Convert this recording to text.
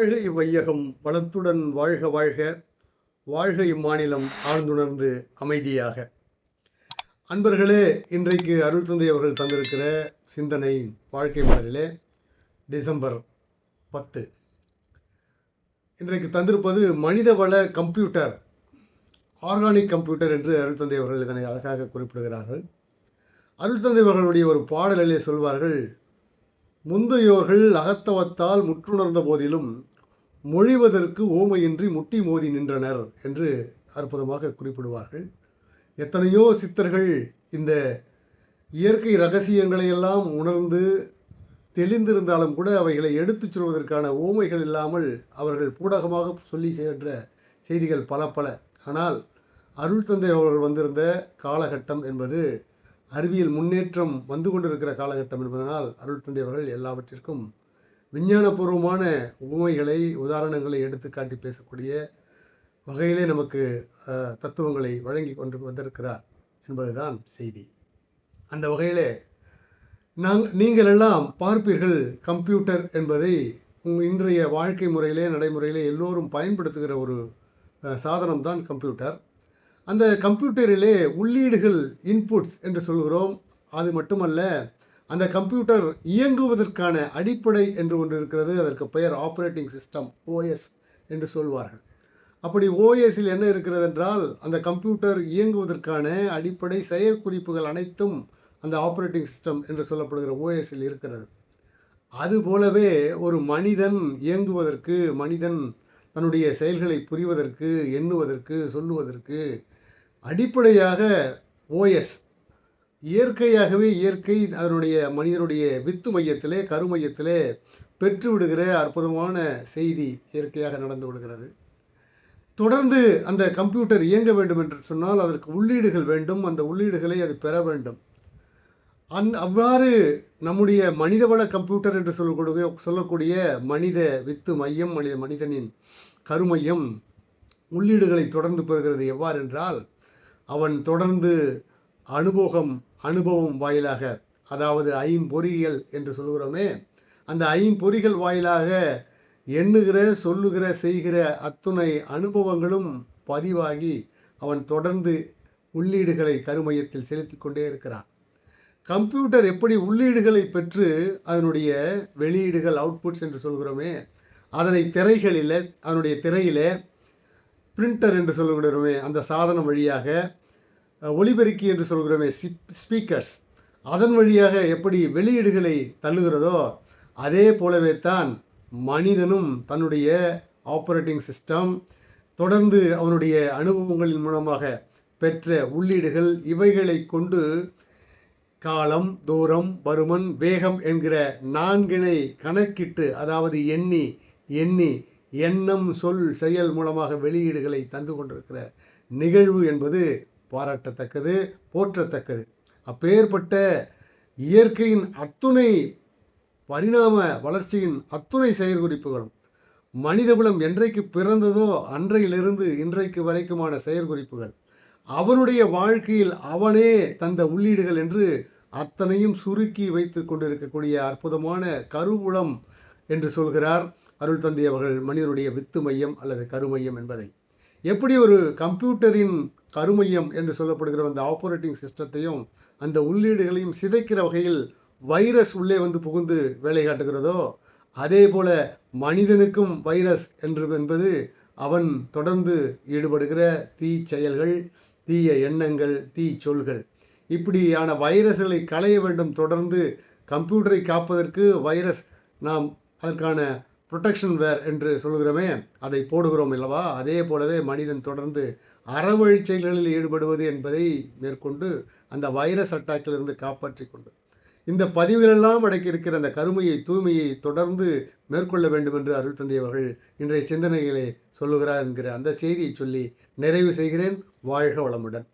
வாழ்கை வையகம் வளத்துடன் வாழ்க வாழ்க வாழ்க இம்மாநிலம் ஆழ்ந்துணர்ந்து அமைதியாக. அன்பர்களே இன்றைக்கு அருள் தந்தை அவர்கள் தந்திருக்கிற சிந்தனை வாழ்க்கை மலரிலே டிசம்பர் பத்து. இன்றைக்கு தந்திருப்பது மனித வள கம்ப்யூட்டர் ஆர்கானிக் கம்ப்யூட்டர் என்று அருள் தந்தை அவர்கள் இதனை அழகாக குறிப்பிடுகிறார்கள். அருள் தந்தை அவர்களுடைய ஒரு பாடலிலே சொல்வார்கள் முந்தையோர்கள் அகத்தவத்தால் முற்றுணர்ந்த போதிலும் மொழிவதற்கு ஓமையின்றி முட்டி மோதி நின்றனர் என்று அற்புதமாக குறிப்பிடுவார்கள். எத்தனையோ சித்தர்கள் இந்த இயற்கை ரகசியங்களை எல்லாம் உணர்ந்து தெளிந்திருந்தாலும் கூட அவைகளை எடுத்துச் சொல்வதற்கான ஓமைகள் இல்லாமல் அவர்கள் பூடகமாக சொல்லி சென்ற செய்திகள் பல பல. ஆனால் அருள் தந்தை அவர்கள் வந்திருந்த காலகட்டம் என்பது அறிவியல் முன்னேற்றம் வந்து கொண்டிருக்கிற காலகட்டம் என்பதனால் அருள் தந்தை அவர்கள் எல்லாவற்றிற்கும் விஞ்ஞானபூர்வமான உண்மைகளை உதாரணங்களை எடுத்து காட்டி பேசக்கூடிய வகையிலே நமக்கு தத்துவங்களை வழங்கி கொண்டு வந்திருக்கிறார் என்பதுதான் செய்தி. அந்த வகையிலே நாங் நீங்கள் எல்லாம் பார்ப்பீர்கள் கம்ப்யூட்டர் என்பதை உங்கள் இன்றைய வாழ்க்கை முறையிலே நடைமுறையிலே எல்லோரும் பயன்படுத்துகிற ஒரு சாதனம் தான் கம்ப்யூட்டர். அந்த கம்ப்யூட்டரிலே உள்ளீடுகள் இன்புட்ஸ் என்று சொல்கிறோம். அது மட்டுமல்ல அந்த கம்ப்யூட்டர் இயங்குவதற்கான அடிப்படை என்று ஒன்று இருக்கிறது. அதற்கு பெயர் ஆப்ரேட்டிங் சிஸ்டம் ஓஎஸ் என்று சொல்வார்கள். அப்படி ஓஎஸில் என்ன இருக்கிறது என்றால் அந்த கம்ப்யூட்டர் இயங்குவதற்கான அடிப்படை செயற்குறிப்புகள் அனைத்தும் அந்த ஆப்ரேட்டிங் சிஸ்டம் என்று சொல்லப்படுகிற ஓஎஸில் இருக்கிறது. அதுபோலவே ஒரு மனிதன் இயங்குவதற்கு மனிதன் தன்னுடைய செயல்களை புரிவதற்கு எண்ணுவதற்கு சொல்லுவதற்கு அடிப்படையாக ஓஎஸ் இயற்கையாகவே இயற்கை அதனுடைய மனிதனுடைய வித்து மையத்திலே கரு மையத்திலே பெற்றுவிடுகிற அற்புதமான செய்தி இயற்கையாக நடந்து விடுகிறது. தொடர்ந்து அந்த கம்ப்யூட்டர் இயங்க வேண்டும் என்று சொன்னால் அதற்கு உள்ளீடுகள் வேண்டும். அந்த உள்ளீடுகளை அது பெற வேண்டும். அந் அவ்வாறு நம்முடைய மனிதவள கம்ப்யூட்டர் என்று சொல்லக்கூடிய சொல்லக்கூடிய மனித வித்து மையம் மனித மனிதனின் கருமையம் உள்ளீடுகளை தொடர்ந்து பெறுகிறது எவ்வாறு என்றால் அவன் தொடர்ந்து அனுபோகம் அனுபவம் வாயிலாக அதாவது ஐம்பொறிகள் என்று சொல்கிறோமே அந்த ஐம்பொறிகள் வாயிலாக எண்ணுகிற சொல்லுகிற செய்கிற அத்துணை அனுபவங்களும் பதிவாகி அவன் தொடர்ந்து உள்ளீடுகளை கருமையத்தில் செலுத்தி கொண்டே இருக்கிறான். கம்ப்யூட்டர் எப்படி உள்ளீடுகளை பெற்று அதனுடைய வெளியீடுகள் அவுட்புட்ஸ் என்று சொல்கிறோமே அதனை திரைகளில் அதனுடைய திரையில் பிரிண்டர் என்று சொல்லுகிறோமே அந்த சாதனம் வழியாக ஒளிபெருக்கி என்று சொல்கிறோமே ஸ்பீக்கர்ஸ் அதன் வழியாக எப்படி வெளியீடுகளை தள்ளுகிறதோ அதே போலவே தான் மனிதனும் தன்னுடைய ஆப்ரேட்டிங் சிஸ்டம் தொடர்ந்து அவனுடைய அனுபவங்களின் மூலமாக பெற்ற உள்ளீடுகள் இவைகளை கொண்டு காலம் தூரம் பருமன் வேகம் என்கிற நான்கினை கணக்கிட்டு அதாவது எண்ணி எண்ணி எண்ணம் சொல் செயல் மூலமாக வெளியீடுகளை தந்து கொண்டிருக்கிற நிகழ்வு என்பது பாராட்டத்தக்கது போற்றத்தக்கது. அப்பேற்பட்ட இயற்கையின் அத்துணை பரிணாம வளர்ச்சியின் அத்துணை செயற்குறிப்புகளும் மனிதகுலம் என்றைக்கு பிறந்ததோ அன்றையிலிருந்து இன்றைக்கு வரைக்குமான செயற்குறிப்புகள் அவனுடைய வாழ்க்கையில் அவனே தந்த உள்ளீடுகள் என்று அத்தனையும் சுருக்கி வைத்து கொண்டிருக்கக்கூடிய அற்புதமான கருவுளம் என்று சொல்கிறார் அருள் தந்தை அவர்கள் மனிதனுடைய வித்து மையம் அல்லது கருமையம் என்பதை. எப்படி ஒரு கம்ப்யூட்டரின் கருமையம் என்று சொல்லப்படுகிற அந்த ஆப்ரேட்டிங் சிஸ்டத்தையும் அந்த உள்ளீடுகளையும் சிதைக்கிற வகையில் வைரஸ் உள்ளே வந்து புகுந்து வேலை காட்டுகிறதோ அதே போல மனிதனுக்கும் வைரஸ் என்று என்பது அவன் தொடர்ந்து ஈடுபடுகிற தீ செயல்கள் தீய எண்ணங்கள் தீ சொல்கள். இப்படியான வைரஸ்களை களைய வேண்டும் தொடர்ந்து கம்ப்யூட்டரை காப்பதற்கு வைரஸ் நாம் அதற்கான ப்ரொடெக்ஷன் வேர் என்று சொல்கிறோமே அதை போடுகிறோம் அல்லவா? அதே போலவே மனிதன் தொடர்ந்து அறவழி செயல்களில் ஈடுபடுவது என்பதை மேற்கொண்டு அந்த வைரஸ் அட்டாக்கிலிருந்து காப்பாற்றி கொண்டு. இந்த பதிவுகளெல்லாம் அடக்கியிருக்கிற அந்த கருமையை தூய்மையை தொடர்ந்து மேற்கொள்ள வேண்டும் என்று அருள் தந்தையவர்கள் இன்றைய சிந்தனைகளை சொல்லுகிறார் என்கிற அந்த செய்தியை சொல்லி நிறைவு செய்கிறேன். வாழ்க வளமுடன்.